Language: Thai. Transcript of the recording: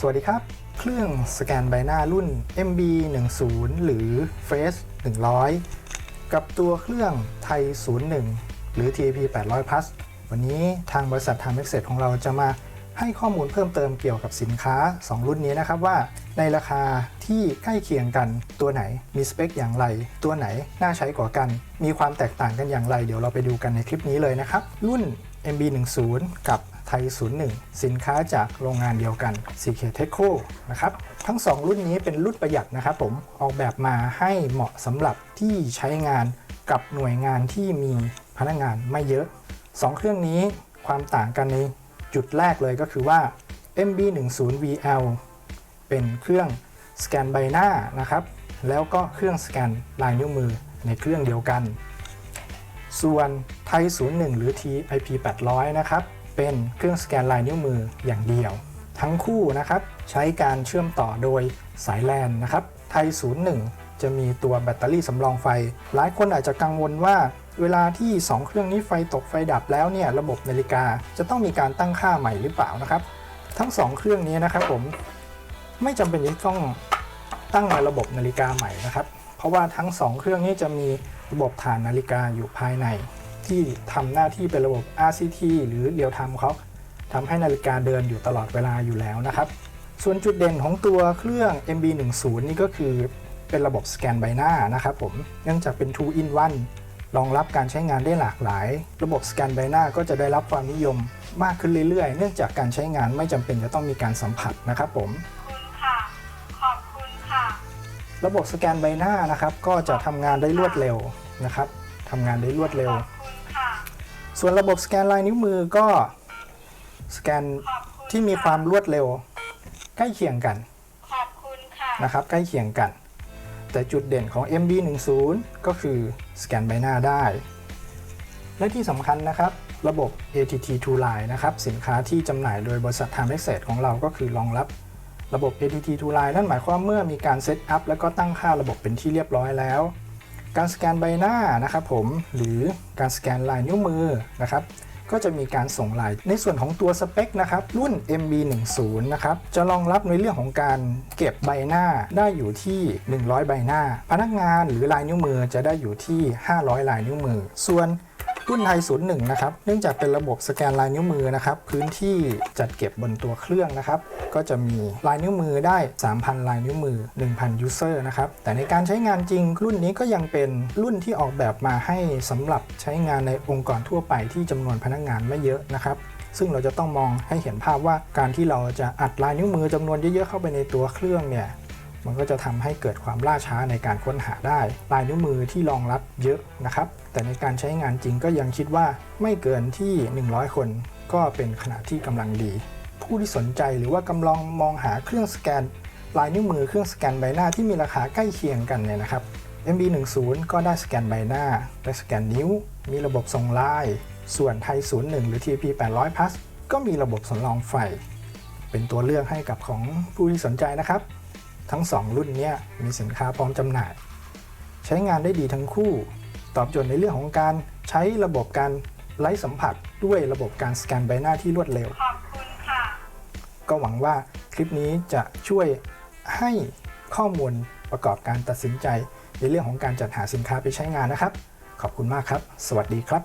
สวัสดีครับ เครื่องสแกนใบหน้ารุ่น MB10 หรือ Face 100 กับตัวเครื่องไทย 01 หรือ TAP 800 Plus วันนี้ทางบริษัท Time Access ของเราจะมาให้ข้อมูลเพิ่มเติมเกี่ยวกับสินค้า 2 รุ่นนี้นะครับว่าในราคาที่ใกล้เคียงกันตัวไหนมีสเปคอย่างไร ตัวไหนน่าใช้กว่ากัน มีความแตกต่างกันอย่างไร เดี๋ยวเราไปดูกันในคลิปนี้เลยนะครับ รุ่น MB10 กับ ไทย 01 สินค้าจากโรงงานเดียวกัน CK Teco นะครับ ทั้ง 2 รุ่นนี้เป็นรุ่นประหยัดนะครับผมออกแบบมาให้เหมาะสำหรับที่ใช้งานกับหน่วยงานที่มีพนักงานไม่เยอะ 2 เครื่องนี้ความต่างกันในจุดแรกเลยก็คือว่า MB10VL เป็นเครื่องสแกนใบหน้านะครับ แล้วก็เครื่องสแกนลายนิ้วมือในเครื่องเดียวกัน ส่วนไทย01 หรือ TIP 800 นะครับ เป็นเครื่องสแกนลายนิ้วมืออย่างเดียว ทั้งคู่นะครับใช้การเชื่อมต่อโดยสายแลนนะครับไทย 01 จะมีตัวแบตเตอรี่สำรองไฟ หลายคนอาจจะกังวลว่าเวลาที่ 2 เครื่องนี้ไฟตกไฟดับแล้วเนี่ยระบบนาฬิกาจะต้องมีการตั้งค่าใหม่หรือเปล่านะครับ ทั้ง 2 เครื่องนี้นะครับผมไม่จำเป็นที่ต้องตั้งในระบบนาฬิกาใหม่นะครับ เพราะว่าทั้ง 2 เครื่องนี้จะมีระบบฐานนาฬิกาอยู่ภายใน ที่ทำหน้าที่เป็นระบบ RCT หรือเรียลไทม์เขาทำให้นาฬิกาเดินอยู่ตลอดเวลาอยู่แล้วนะครับ ส่วนจุดเด่นของตัวเครื่อง MB10 นี่ก็คือเป็นระบบสแกนใบหน้านะครับผม เนื่องจากเป็น 2 in 1รองรับการใช้งานได้หลากหลาย ระบบสแกนใบหน้าก็จะได้รับความนิยมมากขึ้นเรื่อยๆ เนื่องจากการใช้งานไม่จำเป็นจะต้องมีการสัมผัสนะครับผมคุณค่ะขอบคุณค่ะระบบสแกนใบหน้านะครับก็จะทำงานได้รวดเร็วนะครับทำงานได้รวดเร็วขอบคุณค่ะ ส่วนระบบสแกนลายนิ้วมือก็สแกนขอบคุณที่มีความรวดเร็ว ใกล้เคียงกันขอบคุณค่ะนะครับใกล้เคียงกัน แต่จุดเด่นของ MB10 ก็คือสแกนใบหน้าได้ และที่สำคัญนะครับระบบ ATT to Line นะครับสินค้าที่จำหน่ายโดยบริษัท Time Access ของเราก็คือรองรับระบบ ATT to Line นั่นหมายความเมื่อมีการเซตอัพแล้วก็ตั้งค่าระบบเป็นที่เรียบร้อยแล้ว การสแกนใบหน้านะครับผมหรือการสแกนลายนิ้วมือนะครับก็จะมีการส่งลายในส่วนของตัวสเปคนะครับรุ่น MB10 นะครับจะรองรับในเรื่องของการเก็บใบหน้าได้อยู่ที่ 100 ใบหน้า พนักงานหรือลายนิ้วมือจะได้อยู่ที่ 500 ลายนิ้วมือ ส่วน รุ่นไทย01 นะครับ เนื่องจากเป็นระบบสแกนลายนิ้วมือนะครับ พื้นที่จัดเก็บบนตัวเครื่องนะครับ ก็จะมีลายนิ้วมือได้ 3,000 ลายนิ้วมือ 1,000 ยูเซอร์นะครับ แต่ในการใช้งานจริง รุ่นนี้ก็ยังเป็นรุ่นที่ออกแบบมาให้สำหรับใช้งานในองค์กรทั่วไปที่จำนวนพนักงานไม่เยอะนะครับซึ่งเราจะต้องมองให้เห็นภาพว่าการที่เราจะอัดลายนิ้วมือจำนวนเยอะๆเข้าไปในตัวเครื่องเนี่ย มันก็จะทำให้เกิดความล่าช้าในการค้นหาได้ ลายนิ้วมือที่รองรับเยอะนะครับ แต่ในการใช้งานจริงก็ยังคิดว่าไม่เกินที่ 100 คน ก็เป็นขนาดที่กำลังดี ผู้ที่สนใจหรือว่ากำลังมองหาเครื่องสแกน ลายนิ้วมือเครื่องสแกนใบหน้าที่มีราคาใกล้เคียงกันเนี่ยนะครับ MB10 ก็ได้สแกนใบหน้าได้สแกนนิ้ว มีระบบส่งลาย ส่วนไทย 01 หรือ TP 800 Plus ก็มีระบบสำรองไฟ เป็นตัวเลือกให้กับของผู้ที่สนใจนะครับ ทั้ง 2 รุ่นนี้มีสินค้าพร้อมจำหน่าย ใช้งานได้ดีทั้งคู่ ตอบโจทย์ในเรื่องของการใช้ระบบการไร้สัมผัสด้วยระบบการสแกนใบหน้าที่รวดเร็ว ขอบคุณค่ะ ก็หวังว่าคลิปนี้จะช่วยให้ข้อมูลประกอบการตัดสินใจ ในเรื่องของการจัดหาสินค้าไปใช้งานนะครับ ขอบคุณมากครับ สวัสดีครับ